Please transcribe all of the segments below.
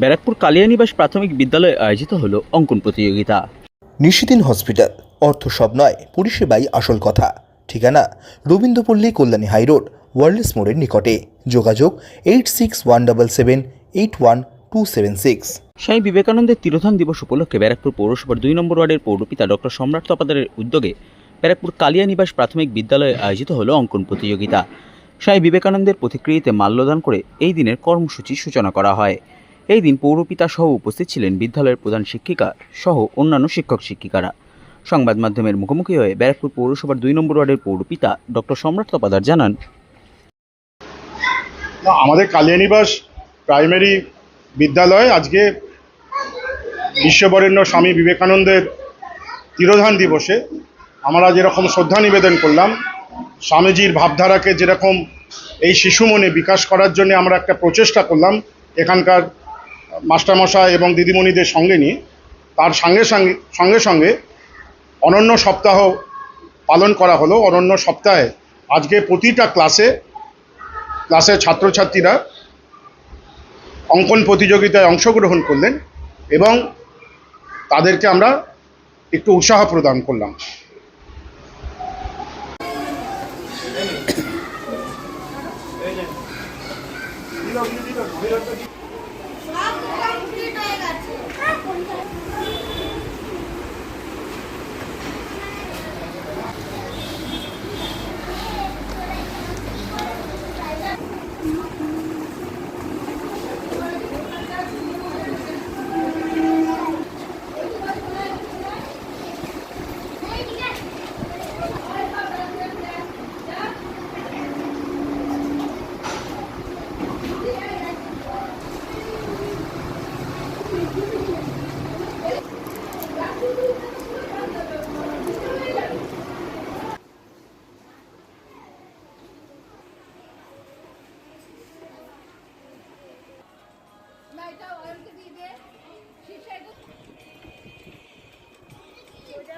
ব্যারাকপুর কালিয়ানিবাস প্রাথমিক বিদ্যালয়ে আয়োজিত হলো অঙ্কন প্রতিযোগিতা। নিশিদিন হসপিটাল অর্থ সব নয় পরিষেবাই আসল কথা। ঠিকানা রবীন্দ্রপল্লী কল্যাণী হাইরোড ওয়ার্ল্ডস মোড়ের নিকটে। যোগাযোগ eight six one double seven eight one two seven six. Swami বিবেকানন্দের তিরোধান দিবস উপলক্ষে ব্যারাকপুর পৌরসভার দুই নম্বর ওয়ার্ডের পৌরপিতা ডক্টর সম্রাট তপাদারের উদ্যোগে ব্যারাকপুর কালিয়ানিবাস প্রাথমিক বিদ্যালয়ে আয়োজিত হলো অঙ্কন প্রতিযোগিতা। স্বামী বিবেকানন্দের প্রতিকৃতিতে মাল্যদান করে এই দিনের কর্মসূচি সূচনা করা হয়। এই দিন পৌরপিতা সহ উপস্থিত ছিলেন বিদ্যালয়ের প্রধান শিক্ষিকা সহ অন্যান্য শিক্ষক শিক্ষিকারা। সংবাদ মাধ্যমের মুখোমুখি হয়ে ব্যারাকপুর পৌরসভার দুই নম্বর ওয়ার্ডের পৌরপিতা ডক্টর সম্রাট তপাদার জানান আমাদের কালিয়ানিবাস প্রাইমারি বিদ্যালয় আজকে বিশ্ববরেণ্য স্বামী বিবেকানন্দের তিরোধান দিবসে আমরা যেরকম শ্রদ্ধা নিবেদন করলাম, স্বামীজির ভাবধারাকে যেরকম এই শিশু মনে বিকাশ করার জন্য আমরা একটা প্রচেষ্টা করলাম, এখানকার মাস্টারমশাই এবং দিদিমণিদের সঙ্গে নিয়ে, তার সঙ্গে সঙ্গে সঙ্গে সঙ্গে অনন্য সপ্তাহ পালন করা হলো। অনন্য সপ্তাহে আজকে প্রতিটা ক্লাসে, ক্লাসের ছাত্রছাত্রীরা অঙ্কন প্রতিযোগিতায় অংশগ্রহণ করলেন এবং তাদেরকে আমরা একটু উৎসাহ প্রদান করলাম। কমপ্লিট হয়ে এখনকার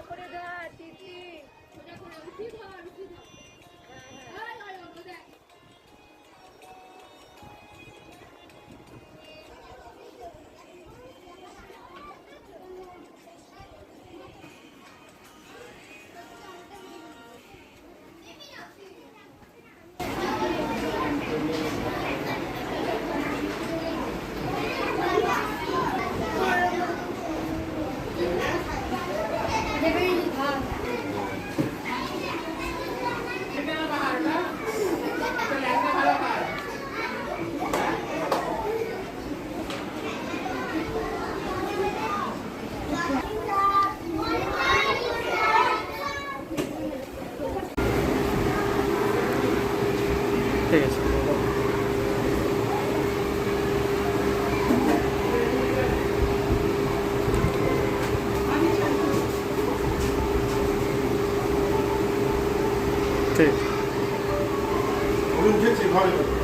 করে ধর তিতি সোজা করে উঠি ধর 되겠습니다. 오른 택시 가려